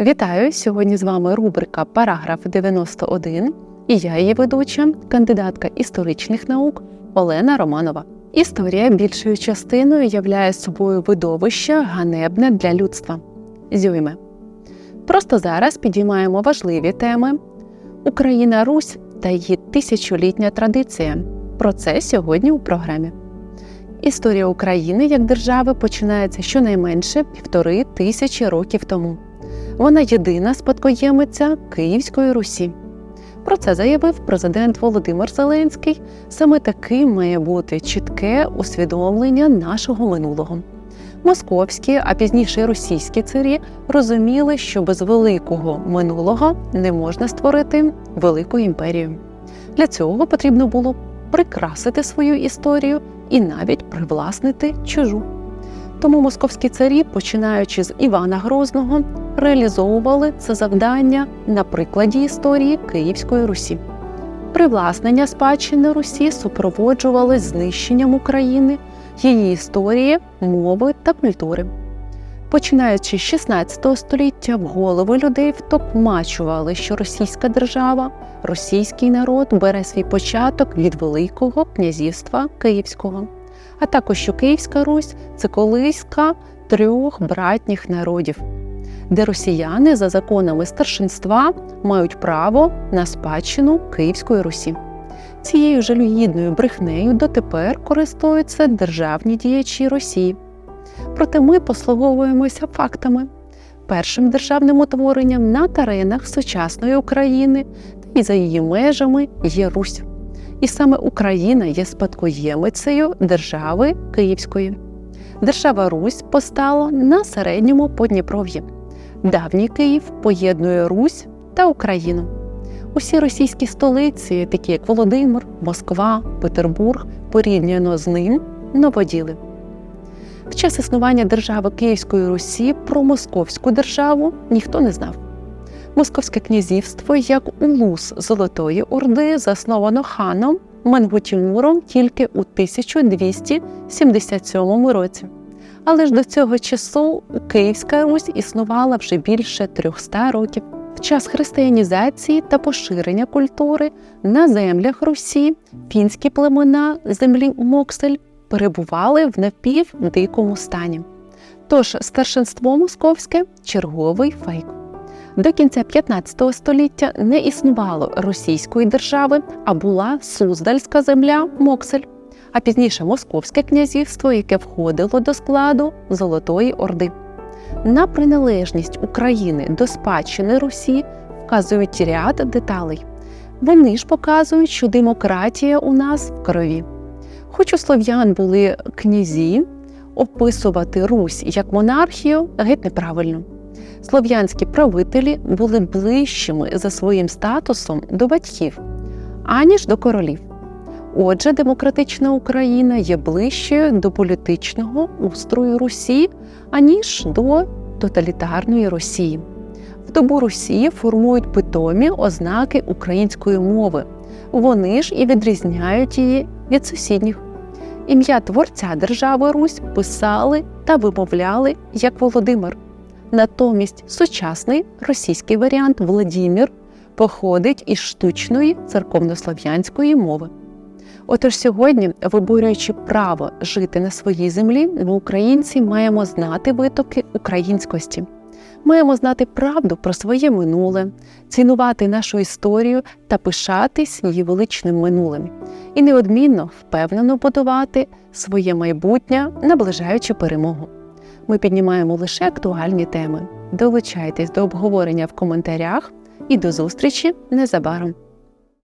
Вітаю! Сьогодні з вами рубрика Параграф 91 і я її ведуча, кандидатка історичних наук Олена Романова. Історія більшою частиною являє собою видовище ганебне для людства. Зюйме. Просто зараз підіймаємо важливі теми Україна Русь та її тисячолітня традиція. Про це сьогодні у програмі. Історія України як держави починається щонайменше півтори тисячі років тому. Вона єдина спадкоємиця Київської Русі. Про це заявив президент Володимир Зеленський. Саме таким має бути чітке усвідомлення нашого минулого. Московські, а пізніше російські царі розуміли, що без великого минулого не можна створити велику імперію. Для цього потрібно було прикрасити свою історію і навіть привласнити чужу. Тому московські царі, починаючи з Івана Грозного, реалізовували це завдання на прикладі історії Київської Русі. Привласнення спадщини Русі супроводжувалось знищенням України, її історії, мови та культури. Починаючи з 16 століття, в голови людей втокмачували, що російська держава, російський народ бере свій початок від Великого князівства Київського, а також що Київська Русь це колиська трьох братніх народів, де росіяни за законами старшинства мають право на спадщину Київської Русі. Цією жалюгідною брехнею дотепер користуються державні діячі Росії. Проте ми послуговуємося фактами. Першим державним утворенням на теренах сучасної України та й за її межами є Русь. І саме Україна є спадкоємицею держави Київської. Держава Русь постала на середньому Подніпров'ї. Давній Київ поєднує Русь та Україну. Усі російські столиці, такі як Володимир, Москва, Петербург, порівняно з ним новоділи. В час існування держави Київської Русі про Московську державу ніхто не знав. Московське князівство як улус Золотої Орди засновано ханом Мангутімуром тільки у 1277 році. Але ж до цього часу Київська Русь існувала вже більше 300 років. В час християнізації та поширення культури на землях Русі фінські племена землі Моксель перебували в напівдикому стані. Тож старшинство московське черговий фейк. До кінця 15 століття не існувало російської держави, а була Суздальська земля Моксель, а пізніше Московське князівство, яке входило до складу Золотої Орди. На приналежність України до спадщини Русі вказують ряд деталей. Вони ж показують, що демократія у нас в крові. Хоч у слов'ян були князі, описувати Русь як монархію геть неправильно. Слов'янські правителі були ближчими за своїм статусом до батьків, аніж до королів. Отже, демократична Україна є ближчою до політичного устрою Русі, аніж до тоталітарної Росії. В добу Росії формують питомі ознаки української мови. Вони ж і відрізняють її від сусідніх. Ім'я творця держави Русь писали та вимовляли як Володимир. Натомість сучасний російський варіант Владімір походить із штучної церковнослов'янської мови. Отож сьогодні, виборюючи право жити на своїй землі, ми, українці, маємо знати витоки українськості. Маємо знати правду про своє минуле, цінувати нашу історію та пишатись її величним минулим, і неодмінно впевнено будувати своє майбутнє, наближаючи перемогу. Ми піднімаємо лише актуальні теми. Долучайтесь до обговорення в коментарях і до зустрічі незабаром.